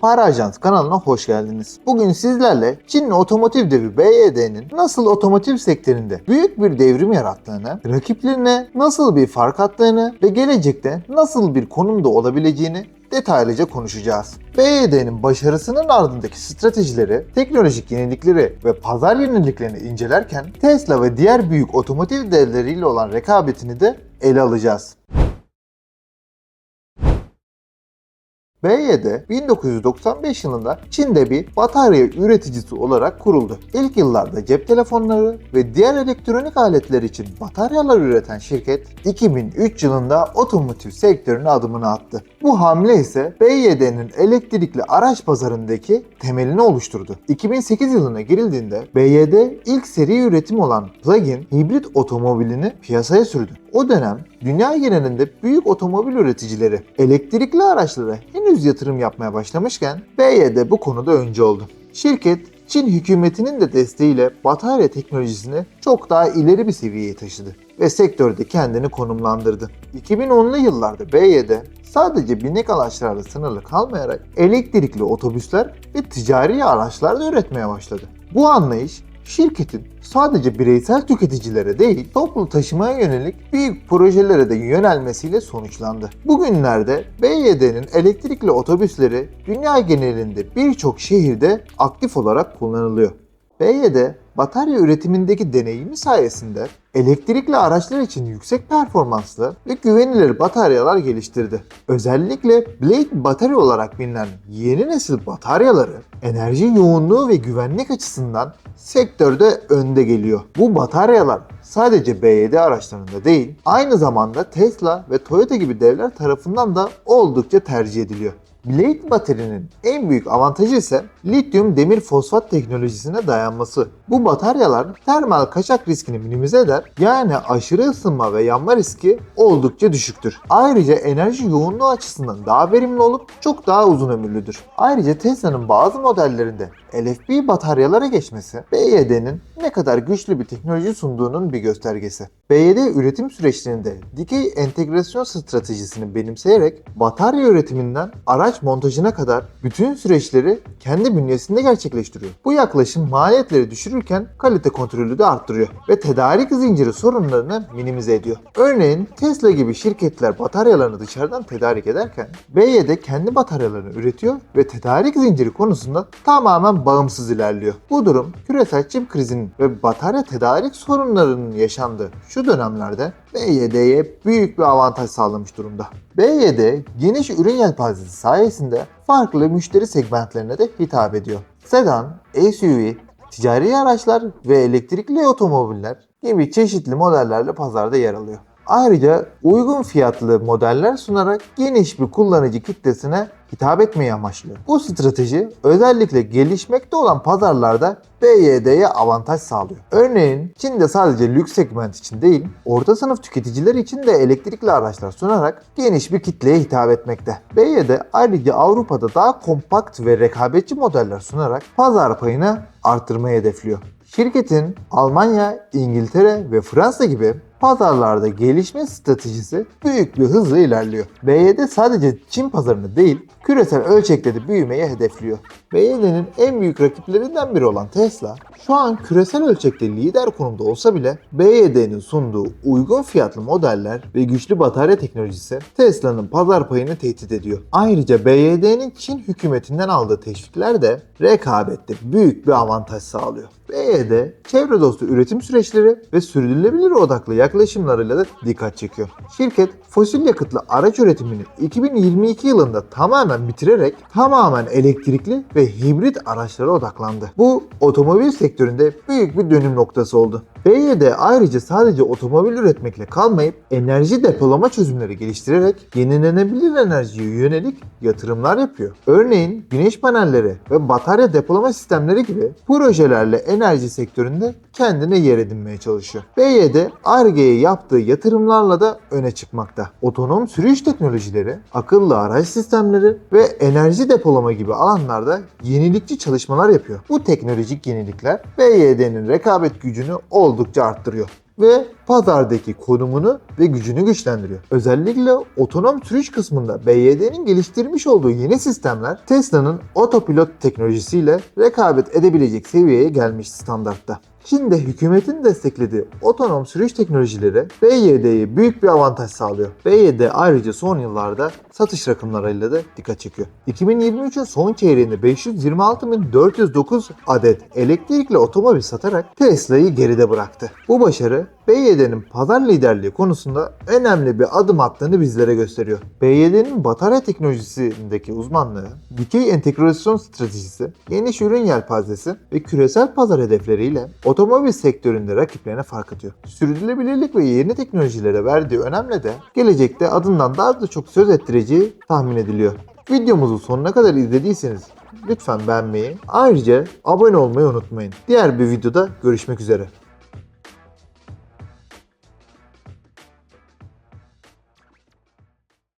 Para Ajans kanalına hoş geldiniz. Bugün sizlerle Çinli otomotiv devi BYD'nin nasıl otomotiv sektöründe büyük bir devrim yarattığını, rakiplerine nasıl bir fark attığını ve gelecekte nasıl bir konumda olabileceğini detaylıca konuşacağız. BYD'nin başarısının ardındaki stratejileri, teknolojik yenilikleri ve pazar yeniliklerini incelerken Tesla ve diğer büyük otomotiv devleriyle olan rekabetini de ele alacağız. BYD 1995 yılında Çin'de bir batarya üreticisi olarak kuruldu. İlk yıllarda cep telefonları ve diğer elektronik aletler için bataryalar üreten şirket 2003 yılında otomotiv sektörüne adımını attı. Bu hamle ise BYD'nin elektrikli araç pazarındaki temelini oluşturdu. 2008 yılına girildiğinde BYD ilk seri üretim olan plug-in hibrit otomobilini piyasaya sürdü. O dönem dünya genelinde büyük otomobil üreticileri elektrikli araçlara henüz yatırım yapmaya başlamışken BYD bu konuda önce oldu. Şirket Çin hükümetinin de desteğiyle batarya teknolojisini çok daha ileri bir seviyeye taşıdı ve sektörde kendini konumlandırdı. 2010'lu yıllarda BYD sadece binek araçlarla sınırlı kalmayarak elektrikli otobüsler ve ticari araçlar da üretmeye başladı. Bu anlayış şirketin sadece bireysel tüketicilere değil toplu taşımaya yönelik büyük projelere de yönelmesiyle sonuçlandı. Bugünlerde BYD'nin elektrikli otobüsleri dünya genelinde birçok şehirde aktif olarak kullanılıyor. BYD batarya üretimindeki deneyimi sayesinde elektrikli araçlar için yüksek performanslı ve güvenilir bataryalar geliştirdi. Özellikle Blade batarya olarak bilinen yeni nesil bataryaları enerji yoğunluğu ve güvenlik açısından sektörde önde geliyor. Bu bataryalar sadece BYD araçlarında değil, aynı zamanda Tesla ve Toyota gibi devler tarafından da oldukça tercih ediliyor. Blade bataryanın en büyük avantajı ise lityum demir fosfat teknolojisine dayanması. Bu bataryalar termal kaçak riskini minimize eder yani aşırı ısınma ve yanma riski oldukça düşüktür. Ayrıca enerji yoğunluğu açısından daha verimli olup çok daha uzun ömürlüdür. Ayrıca Tesla'nın bazı modellerinde LFP bataryalara geçmesi BYD'nin ne kadar güçlü bir teknoloji sunduğunun bir göstergesi. BYD üretim süreçlerinde dikey entegrasyon stratejisini benimseyerek batarya üretiminden araç montajına kadar bütün süreçleri kendi bünyesinde gerçekleştiriyor. Bu yaklaşım maliyetleri düşürürken kalite kontrolü de arttırıyor ve tedarik zinciri sorunlarını minimize ediyor. Örneğin Tesla gibi şirketler bataryalarını dışarıdan tedarik ederken BYD kendi bataryalarını üretiyor ve tedarik zinciri konusunda tamamen bağımsız ilerliyor. Bu durum küresel çip krizinin ve batarya tedarik sorunlarının yaşandığı şu dönemlerde BYD'ye büyük bir avantaj sağlamış durumda. BYD geniş ürün yelpazesi sayesinde farklı müşteri segmentlerine de hitap ediyor. Sedan, SUV, ticari araçlar ve elektrikli otomobiller gibi çeşitli modellerle pazarda yer alıyor. Ayrıca uygun fiyatlı modeller sunarak geniş bir kullanıcı kitlesine hitap etmeyi amaçlıyor. Bu strateji özellikle gelişmekte olan pazarlarda BYD'ye avantaj sağlıyor. Örneğin Çin'de sadece lüks segment için değil, orta sınıf tüketiciler için de elektrikli araçlar sunarak geniş bir kitleye hitap etmekte. BYD ayrıca Avrupa'da daha kompakt ve rekabetçi modeller sunarak pazar payını artırmayı hedefliyor. Şirketin Almanya, İngiltere ve Fransa gibi pazarlarda gelişme stratejisi büyük bir hızla ilerliyor. BYD sadece Çin pazarını değil, küresel ölçekte de büyümeyi hedefliyor. BYD'nin en büyük rakiplerinden biri olan Tesla, şu an küresel ölçekte lider konumda olsa bile BYD'nin sunduğu uygun fiyatlı modeller ve güçlü batarya teknolojisi Tesla'nın pazar payını tehdit ediyor. Ayrıca BYD'nin Çin hükümetinden aldığı teşvikler de rekabette büyük bir avantaj sağlıyor. BYD çevre dostu üretim süreçleri ve sürdürülebilir odaklı yaklaşımlarıyla da dikkat çekiyor. Şirket fosil yakıtlı araç üretimini 2022 yılında tamamen bitirerek tamamen elektrikli ve hibrit araçlara odaklandı. Bu otomobil sektöründe büyük bir dönüm noktası oldu. BYD ayrıca sadece otomobil üretmekle kalmayıp enerji depolama çözümleri geliştirerek yenilenebilir enerjiye yönelik yatırımlar yapıyor. Örneğin güneş panelleri ve batarya depolama sistemleri gibi projelerle enerji sektöründe kendine yer edinmeye çalışıyor. BYD ARGE'ye yaptığı yatırımlarla da öne çıkmakta. Otonom sürüş teknolojileri, akıllı araç sistemleri ve enerji depolama gibi alanlarda yenilikçi çalışmalar yapıyor. Bu teknolojik yenilikler BYD'nin rekabet gücünü oldukça arttırıyor. ve pazardaki konumunu ve gücünü güçlendiriyor. Özellikle otonom sürüş kısmında BYD'nin geliştirmiş olduğu yeni sistemler Tesla'nın otopilot teknolojisiyle rekabet edebilecek seviyeye gelmiş standartta. Çin'de hükümetin desteklediği otonom sürüş teknolojileri BYD'ye büyük bir avantaj sağlıyor. BYD ayrıca son yıllarda satış rakamlarıyla da dikkat çekiyor. 2023'ün son çeyreğinde 526.409 adet elektrikli otomobil satarak Tesla'yı geride bıraktı. Bu başarı BYD'nin pazar liderliği konusunda önemli bir adım attığını bizlere gösteriyor. BYD'nin batarya teknolojisindeki uzmanlığı, dikey entegrasyon stratejisi, geniş ürün yelpazesi ve küresel pazar hedefleriyle otomobil sektöründe rakiplerine fark atıyor. Sürdürülebilirlik ve yeni teknolojilere verdiği önemle de gelecekte adından daha da çok söz ettireceği tahmin ediliyor. Videomuzu sonuna kadar izlediyseniz lütfen beğenmeyi, ayrıca abone olmayı unutmayın. Diğer bir videoda görüşmek üzere.